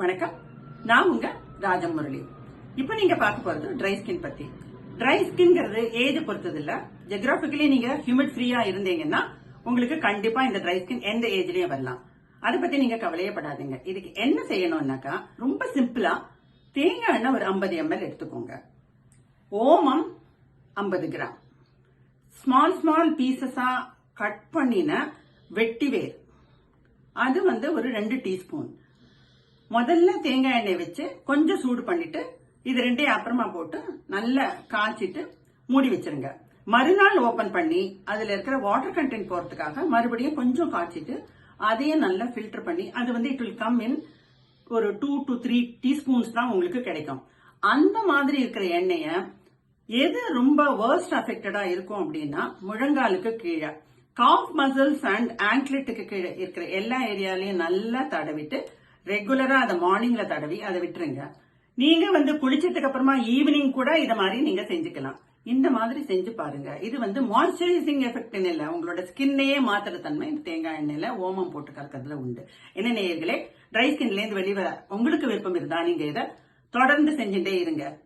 வணக்கம். நான் உங்க ராஜம் முரளி. இப்போ நீங்க பார்க்க போறது ட்ரை ஸ்கின் பத்தி. ட்ரை ஸ்கின்ங்கிறது ஏஜ் பொறுத்தது இல்ல ஜெோகிராபிக்கலி நீங்க ஹியூமிட் ஃப்ரீயா இருந்தீங்கன்னா உங்களுக்கு கண்டிப்பா இந்த ட்ரை ஸ்கின் எந்த ஏஜ்லயும் வரலாம். அதை பத்தி நீங்க கவலையப்படாதீங்க இதுக்கு என்ன செய்யணும்னாக்கா ரொம்ப சிம்பிளா தேங்காய் எண்ணெய் ஒரு 50 எம்எல் எடுத்துக்கோங்க. ஓமம் 50 கிராம் ஸ்மால் ஸ்மால் பீசஸா கட் பண்ணின வெட்டி வேர். அது வந்து ஒரு ரெண்டு டீஸ்பூன். முதல்ல தேங்காய் எண்ணெய் வச்சு கொஞ்சம் சூடு பண்ணிட்டு இது ரெண்டையும் அப்புறமா போட்டு நல்லா காய்ச்சிட்டு மூடி வச்சிருங்க. மறுநாள் ஓபன் பண்ணி அதுல இருக்கிற வாட்டர் கண்டென்ட் போறதுக்காக மறுபடியும் கொஞ்சம் காய்ச்சிட்டு அதையும் நல்லா ஃபில்டர் பண்ணி அது வந்து இட் வில் கம் இன் ஒரு டூ டு த்ரீ டீஸ்பூன்ஸ் தான் உங்களுக்கு கிடைக்கும். அந்த மாதிரி இருக்கிற எண்ணெய எது ரொம்ப வேர்ஸ்ட் அஃபெக்டடா இருக்கும் அப்படின்னா முழங்காலுக்கு கீழே. காஃப் மசில்ஸ் அண்ட் ஆங்க்லெட்டுக்கு கீழே இருக்கிற எல்லா ஏரியாலையும் நல்லா தடவிட்டு ரெகுலரா அதை மார்னிங்ல தடவி அதை விட்டுருங்க. நீங்க வந்து குளிச்சதுக்கு அப்புறமா ஈவினிங் கூட இத மாதிரி நீங்க செஞ்சுக்கலாம். இந்த மாதிரி செஞ்சு பாருங்க. இது வந்து மாய்ஸ்சரைசிங் எஃபெக்ட் இல்ல. உங்களோட ஸ்கின்னையே மாத்துற தன்மை. இந்த தேங்காய் எண்ணெயில ஓமம் போட்டு கலக்கிறதுல உண்டு. என்ன நேயர்களே? ட்ரை ஸ்கின்ல இருந்து வெளிவர உங்களுக்கு விருப்பம் இருந்தா நீங்க இதை தொடர்ந்து செஞ்சுட்டே இருங்க.